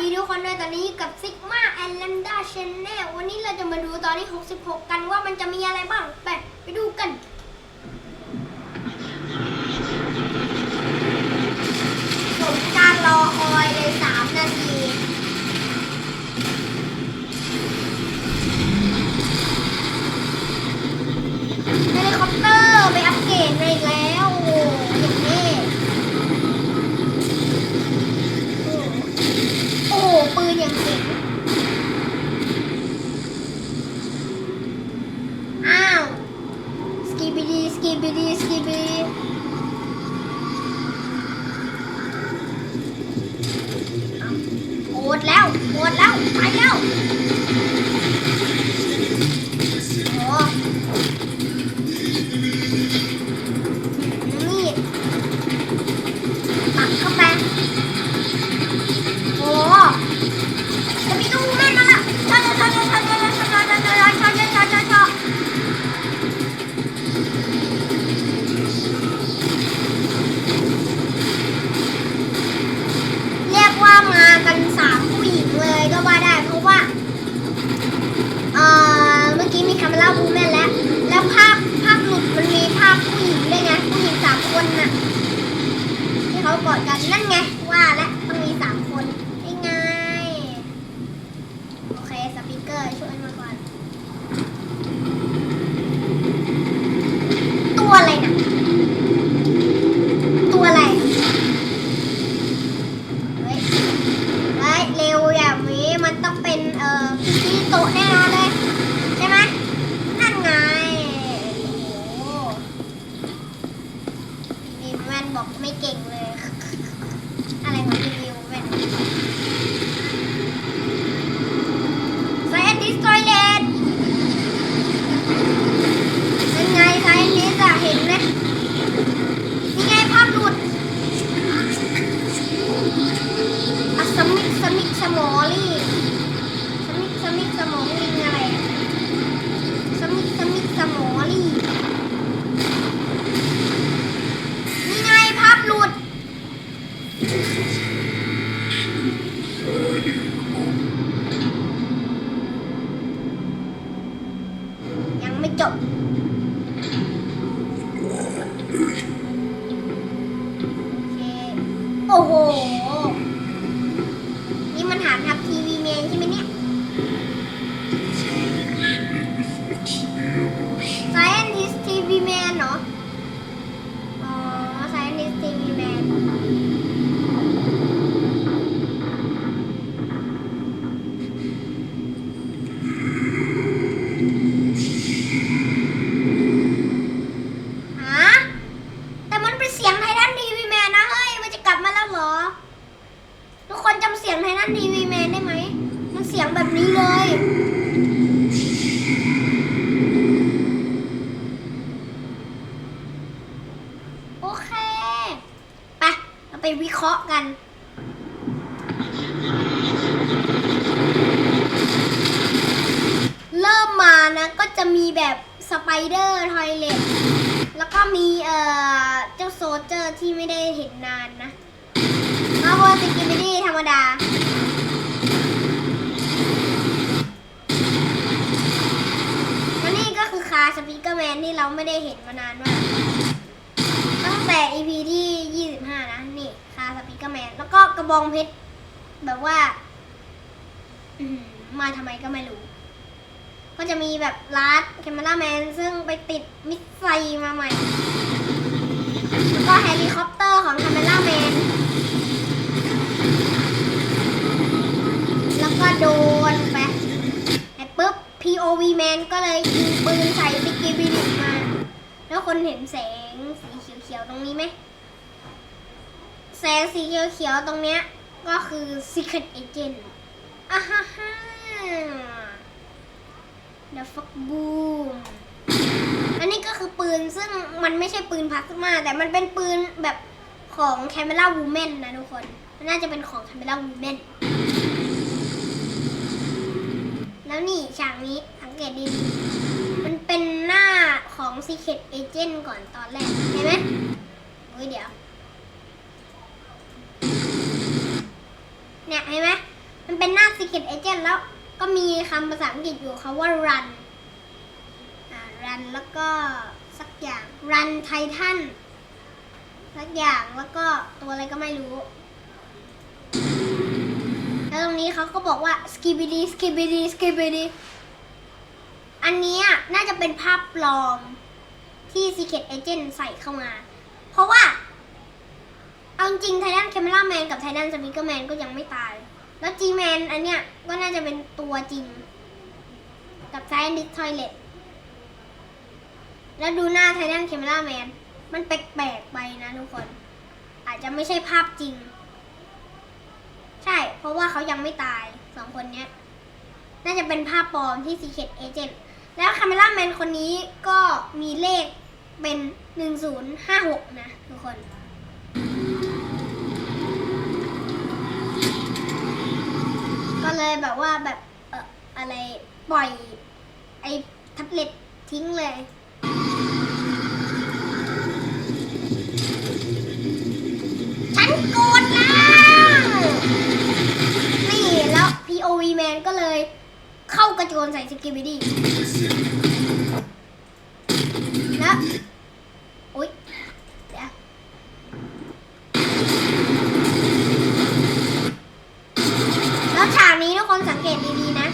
ดีทุกคนด้วยตอนนี้กับซิกมาแอนแลนด้าชแนลวันนี้เราจะมาดูตอนที่66 กันว่ามันจะมีอะไรบ้าง ไปไปดูกันผมการรอคอยเลย 3 นาทีเฮลิคอปเตอร์ 어허. ำเสียงไททันทีวีแมนได้ไหม มันเสียงแบบนี้เลย โอเค ไป เราไปวิเคราะห์กันเริ่มมานะก็จะมีแบบสไปเดอร์ทอยเลตแล้วก็มีเอ่อเจ้าโซลเจอร์ที่ไม่ได้เห็นนานนะมาโบสกิบิดี้ธรรมดา และนี่ก็คือคาสปีกเกอร์แม นที่เราไม่ได้เห็นมานานมากตั้งแต่ EP ที่ 25 นะ นี่คาสปีกเกอร์แมน แล้วก็กระบองเพชร แบบว่ามาทำไมก็ไม่รู้ ก็จะมีแบบลัดแคม e ราแมน ซึ่งไปติดมิสไซล์มาใหม่ แล้วก็เฮลิคอปเตอร์ของแคม e ราแมน แล้วก็โดนไปไอ้ปุ๊บ POV แมนก็เลยยิงปืนใส่สกิบิ แล้วคนเห็นแสงสีเขียวๆตรงนี้ไหมแสงสีเขียวๆตรงเนี้ยก็คือ Secret Agent อ่าฮ่าฮ่า The fuck boom อันนี้ก็คือปืนซึ่งมันไม่ใช่ปืนพลาสมา แต่มันเป็นปืนแบบของ Camera Woman นะทุกคน มันน่าจะเป็นของ Camera Woman แล้วนี่ฉากนี้สังเกตดีๆมันเป็นหน้าของ Secret Agent ก่อนตอนแรกเห็นไหมโอ้ยเดี๋ยว เนี่ยเห็นไหมมันเป็นหน้า Secret Agent แล้วก็มีคำภาษาอังกฤษอยู่คาว่า run อ่า run แล้วก็สักอย่าง run titan สักอย่างแล้วก็ตัวอะไรก็ไม่รู้ แล้วตรงนี้เขาก็บอกว่า skibidi skibidi skibidi อันนี้น่าจะเป็นภาพปลอม ที่ Secret Agent ใส่เข้ามา เพราะว่า เอาจริงไททัน c a ม e ราแมนกับไททันสปิเกอร์แมนก็ยังไม่ตาย แล้ว G Man อันเนี้ยก็น่าจะเป็นตัวจริง กับ Scientist Toilet แล้วดูหน้าไททัน c a ม e ราแมนมันแปลกๆไปนะทุกคน อาจจะไม่ใช่ภาพจริง ใช่ เพราะว่าเขายังไม่ตายสองคนเนี้ย น่าจะเป็นภาพปลอมที่ Secret Agent แล้วคาเมล่าแมนคนนี้ก็มีเลข เป็น1056นะทุกคนก็เลยแบบว่าแบบเอออะไรปล่อยไอ้แท็บเล็ตทิ้งเลย ฉันโกรธแล้วนี่แล้ว POV Man ก็เลยเข้ากระโจนใส่สกิบิดี้ อุ๊ยเดี๋ยวแล้วฉากนี้ทุกคนสังเกตดีๆนะ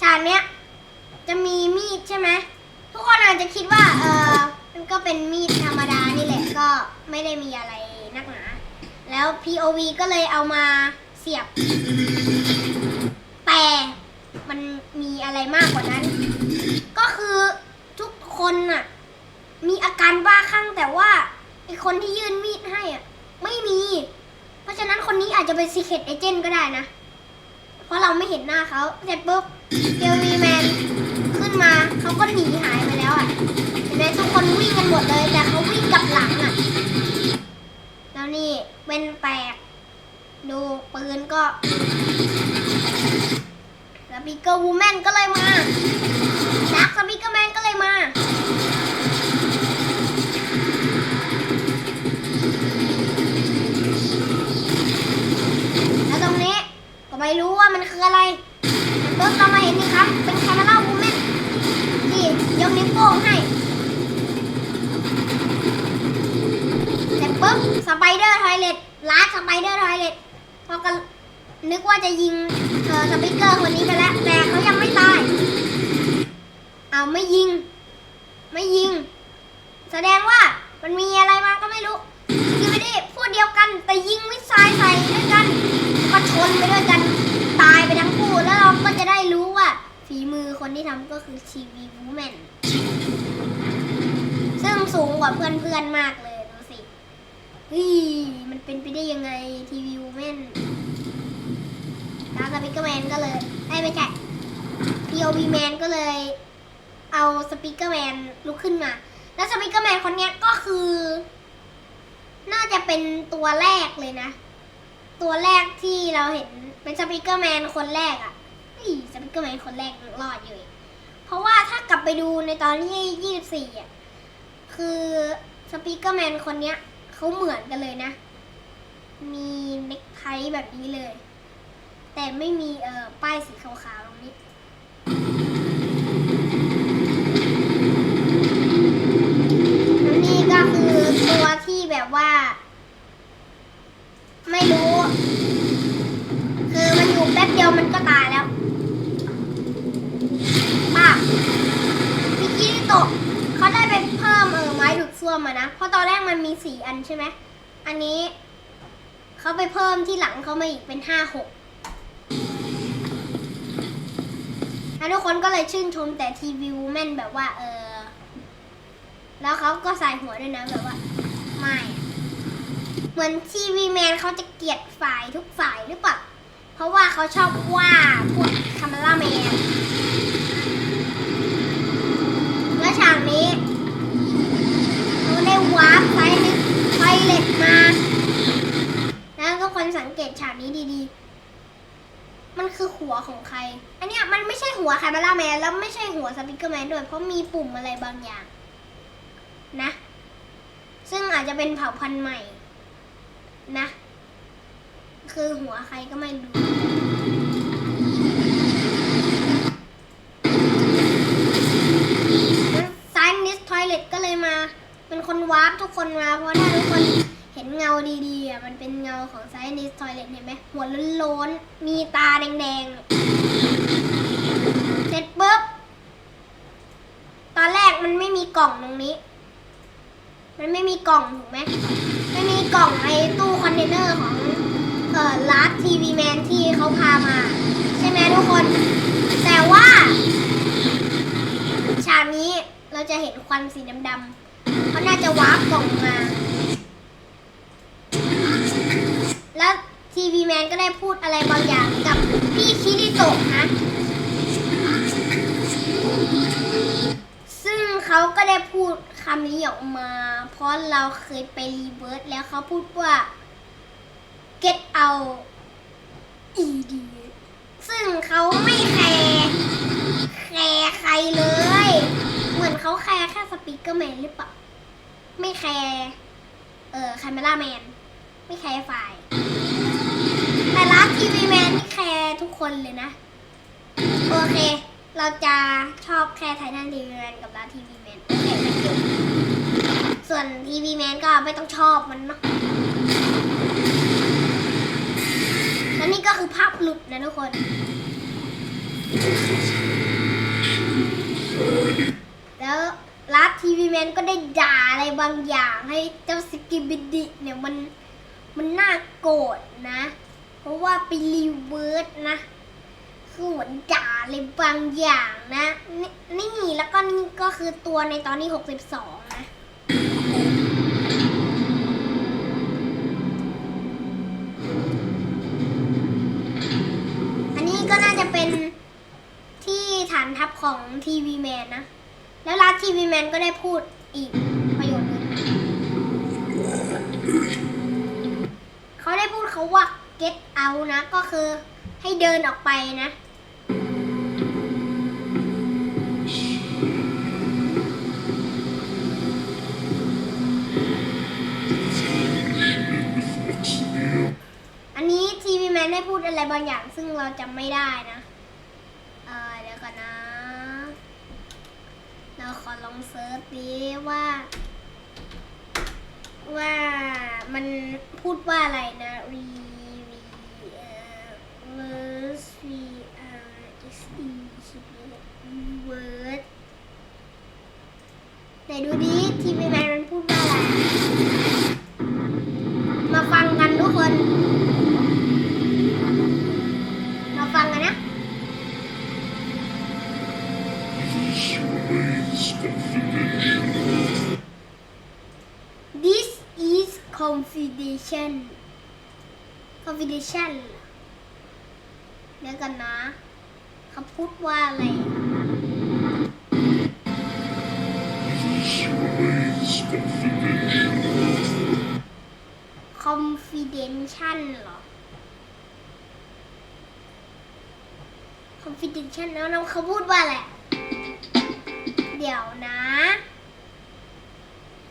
ฉากเนี้ยจะมีมีดใช่ไหมทุกคนอาจจะคิดว่าเออมันก็เป็นมีดธรรมดานี่แหละก็ไม่ได้มีอะไรนักหนา แล้ว POV ก็เลยเอามาเสียบ อะไรมากกว่านั้น ก็คือทุกคนน่ะ มีอาการบ้าคลั่งแต่ว่าไอคนที่ยื่นมีดให้อะ ไม่มี เพราะฉะนั้นคนนี้อาจจะเป็น Secret Agent ก็ได้นะ เพราะเราไม่เห็นหน้าเขาเสร็จปุ๊บเกลวีแมนขึ้นมาเขาก็หนีหายไปแล้วอะเห็นไหมทุกคนวิ่งกันหมดเลย แต่เขาวิ่งกลับหลังอะ แล้วนี่เป็นแปลกดูปืนก็ ปีกเกอร์วูแมนก็เลยมาดักสปีกเกอร์แมนก็เลยมา แล้วตรงนี้ก็ไม่รู้ว่ามันคืออะไรแต่ปุ๊บเรามาเห็นนี่ครับ เป็นคาราล่าวูแมนนี่ยกนิ้วโป้งให้เสร็จปุ๊บสไปเดอร์ทอยเลตลาดสไปเดอร์ทอยเลตพอกันนึกว่าจะยิง สปิเกอร์คนนี้ไปแล้ว แต่เขายังไม่ตาย เอาไม่ยิง ไม่ยิง แสดงว่ามันมีอะไรมาก็ไม่รู้คือไม่ได้พูดเดียวกัน แต่ยิงมิสไซล์ใส่ด้วยกันก็ชนไปด้วยกัน ตายไปทั้งคู่แล้วเราก็จะได้รู้ว่า ฝีมือคนที่ทำก็คือทีวีวูแมนซึ่งสูงกว่าเพื่อนๆมากเลยดูสิเฮ้ยมันเป็นไปได้ยังไงทีวีวูแมน สปิเกอร์แมนก็เลยไอ้ยไม่ใช่ POV แมนก็เลย เอาสปีกเกอร์แมนลุกขึ้นมา แล้วสปีกเกอร์แมนคนเนี้ยก็คือ น่าจะเป็นตัวแรกเลยนะ ตัวแรกที่เราเห็นเป็นสปีกเกอร์แมนคนแรกอะ่ะนี่สปีกเกอร์แมนคนแรกรอดอยู่ เพราะว่าถ้ากลับไปดูในตอนที่24อะคือสปีกเกอร์แมนคนเนี้ยเขาเหมือนกันเลยนะ มีเน็กไทแบบนี้เลย แต่ไม่มีเอ่อป้ายสีขาวๆตรงนี้ แล้วนี่ก็คือตัวที่แบบว่า ไม่รู้ คือมันอยู่แป๊บเดียวมันก็ตายแล้วป้าพิกกี้ตะเขาได้ไปเพิ่มเออไม้ดูดซ่วมมานะ เพราะตอนแรกมันมีสี่อันใช่ไหม อันนี้เขาไปเพิ่มที่หลังเขามาอีกเป็นห้าหก แล้วทุกคนก็เลยชื่นชมแต่ทีวีวูแมนแบบว่า เออ แล้วเขาก็ใส่หัวด้วยนะแบบว่า ไม่ เหมือนทีวีแมนเขาจะเกลียดฝ่ายทุกฝ่ายหรือเปล่า เพราะว่าเขาชอบว่าพวกคาเมล่าแมน แล้วฉากนี้เขาได้วาร์ปไฟนึกไฟเล็ดมา แล้วก็คนสังเกตฉากนี้ดีๆ มันคือหัวของใคร อันเนี้ยมันไม่ใช่หัวคาเมล่าแมนแล้วไม่ใช่หัวสปิเกอร์แมนด้วย เพราะมีปุ่มอะไรบางอย่าง นะ ซึ่งอาจจะเป็นเผ่าพันธุ์ใหม่ นะ คือหัวใครก็ไม่รู้ซายนิสทอยเลตก็เลยมา เป็นคนวาร์ปทุกคนมาเพราะถ้าทุกคน ห็นเงาดีๆอะมันเป็นเงาของไซนิสทอยเล็ตเห็นไหมหัวโล้นๆ มีตาแดงๆ เสร็จปุ๊บ ตอนแรกมันไม่มีกล่องตรงนี้ มันไม่มีกล่องถูกไหมไม่มีกล่องไอ้ตู้คอนเทนเนอร์ของเอ่อลาร์ทีวีแมนที่เขาพามา ใช่ไหมทุกคน แต่ว่า ฉากนี้เราจะเห็นควันสีดำๆเขาน่าจะวาร์ปกล่องมา แล้ว ทีวีแมนก็ได้พูดอะไรบางอย่างกับพี่คิริโตะนะ ซึ่งเขาก็ได้พูดคำนี้ออกมา เพราะเราเคยไปรีเวิร์สแล้วเขาพูดว่า get out ed ซึ่งเขาไม่แคร์แคร์ใครเลย เหมือนเขาแคร์แค่สปีกเกอร์แมนหรือเปล่า ไม่แคร์ เออคาเมล่าแมน ไม่แคร์ฝ่าย ร้านทีวีแมนนี่แคร์ทุกคนเลยนะ โอเค เราจะชอบแค่ไททันทีวีแมนกับร้านทีวีแมนโอเคไม่เกี่ยวส่วนทีวีแมนก็ไม่ต้องชอบมันเนาะและนี่ก็คือภาพหลุดนะทุกคน แล้วร้านทีวีแมนก็ได้ด่าอะไรบางอย่างให้เจ้าสกิบิดิเนี่ยมันมันน่าโกรธนะ เพราะว่าไปรีเวิร์สนะคือเหมือนด่าอะไรบางอย่างนะนนี่แล้วก็นี่ก็คือตัวในตอนที่62 นะ อันนี้ก็น่าจะเป็นที่ฐานทัพของทีวีแมนนะ แล้วรัฐทีวีแมนก็ได้พูดอีกประโยชน์นึงเขาได้พูดเขาว่า get out นะ ก็คือให้เดินออกไปนะ อันนี้ทีวีแมนได้พูดอะไรบางอย่างซึ่งเราจำไม่ได้นะ เออเดี๋ยวก่อนนะ เราขอลองเซิร์ชดิว่า ว่ามันพูดว่าอะไรนะ re v เอ่อ verse v r s e ใช่ไหม word ไหนดูดิทีวีแมนมันพูดว่าอะไร มาฟังกันทุกคน มาฟังกันนะ This is confidential confidential เดี๋ยวกันนะเขาพูดว่าอะไร confidential เหรอ confidential แล้วน้องเขาพูดว่าอะไร เดี๋ยวนะ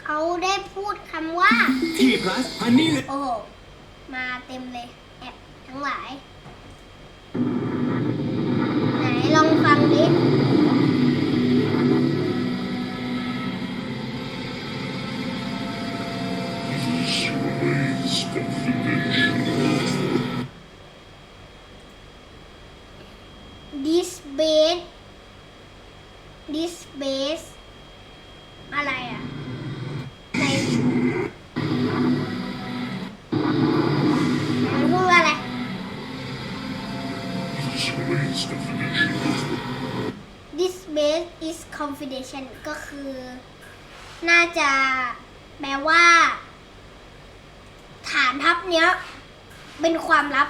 เขาได้พูดคำว่าทีวีพลัสฮันนี่โอ้โหมาเต็มเลย แอบทั้งหลาย this base is confidential ก็คือ น่าจะแปลว่า ฐานทัพเนี้ย เป็นความลับ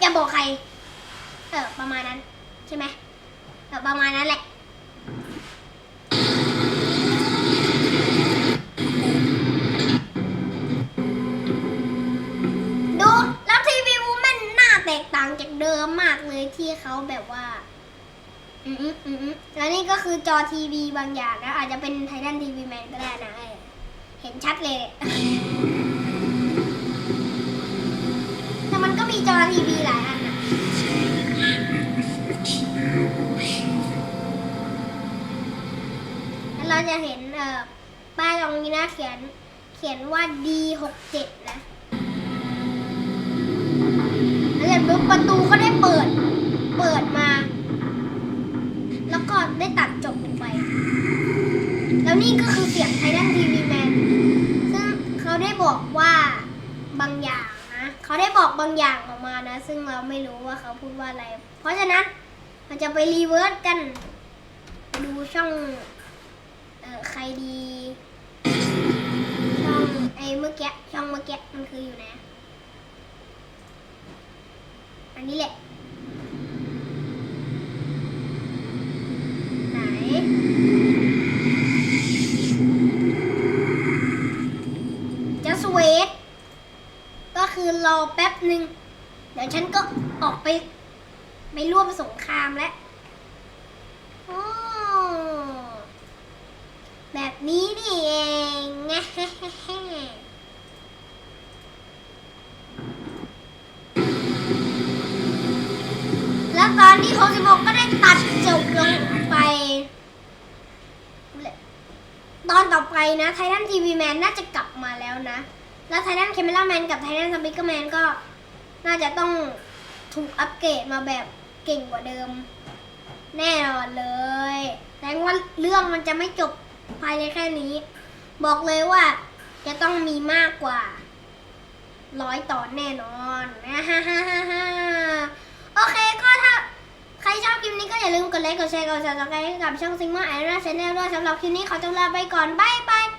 อย่าบอกใคร เออ ประมาณนั้น ใช่ไหมเออประมาณนั้นแหละ ตกต่างจากเดิมมากเลยที่เขาแบบว่าอืมอืมอืมแล้วนี่ก็คือจอทีวีบางอย่างนะอาจจะเป็นไททันทีวีแมนก็ได้นะเห็นชัดเลย แต่มันก็มีจอทีวีหลายอันอะแล้วเราจะเห็นเอ่อป้ายตรงนี้นะเขียนเขียนว่า D67 นะ ปุ๊บประตูก็ได้เปิด เปิดมา แล้วก็ได้ตัดจบลงไป แล้วนี่ก็คือเสียงไททันทีวีแมนซึ่งเขาได้บอกว่าบางอย่างนะเขาได้บอกบางอย่างออกมานะ ซึ่งเราไม่รู้ว่าเขาพูดว่าอะไร เพราะฉะนั้นเราจะไปรีเวิร์สกัน ดูช่องเอ่อใครดี ช่องไอ้เมื่อกี้ช่องเมื่อกี้มันคืออยู่ไหน อันนี้แหละ ไหน จะสเวตก็คือรอแป๊บหนึ่ง เดี๋ยวฉันก็ออกไป ไปร่วมสงครามแล้วแบบนี้นี่เอง แล้วตอนที่66ก็ได้ตัดจบลงไป ตอนต่อไปนะไททันทีวีแมนน่าจะกลับมาแล้วนะ แล้วไททันเคม e ราแมนกับไททันสปิเกอร์แมนก็น่าจะต้องถูกอัปเกรดมาแบบเก่งกว่าเดิม แน่นอนเลยแสดงว่าเรื่องมันจะไม่จบภายในแค่นี้ บอกเลยว่าจะต้องมีมากกว่าร้อยตอนแน่นอนนะฮ่าฮ่าฮ่าฮ่าโอเคก็ รชอบคลิปนี้ก็อย่าลืมกดไลค์ กดแชร์ กดซับสไครต์ให้กับช่องซิงมาไอร่าชาแนลด้วยสำหรับคลิปนี้ขอจบลาไปก่อน บ๊ายบาย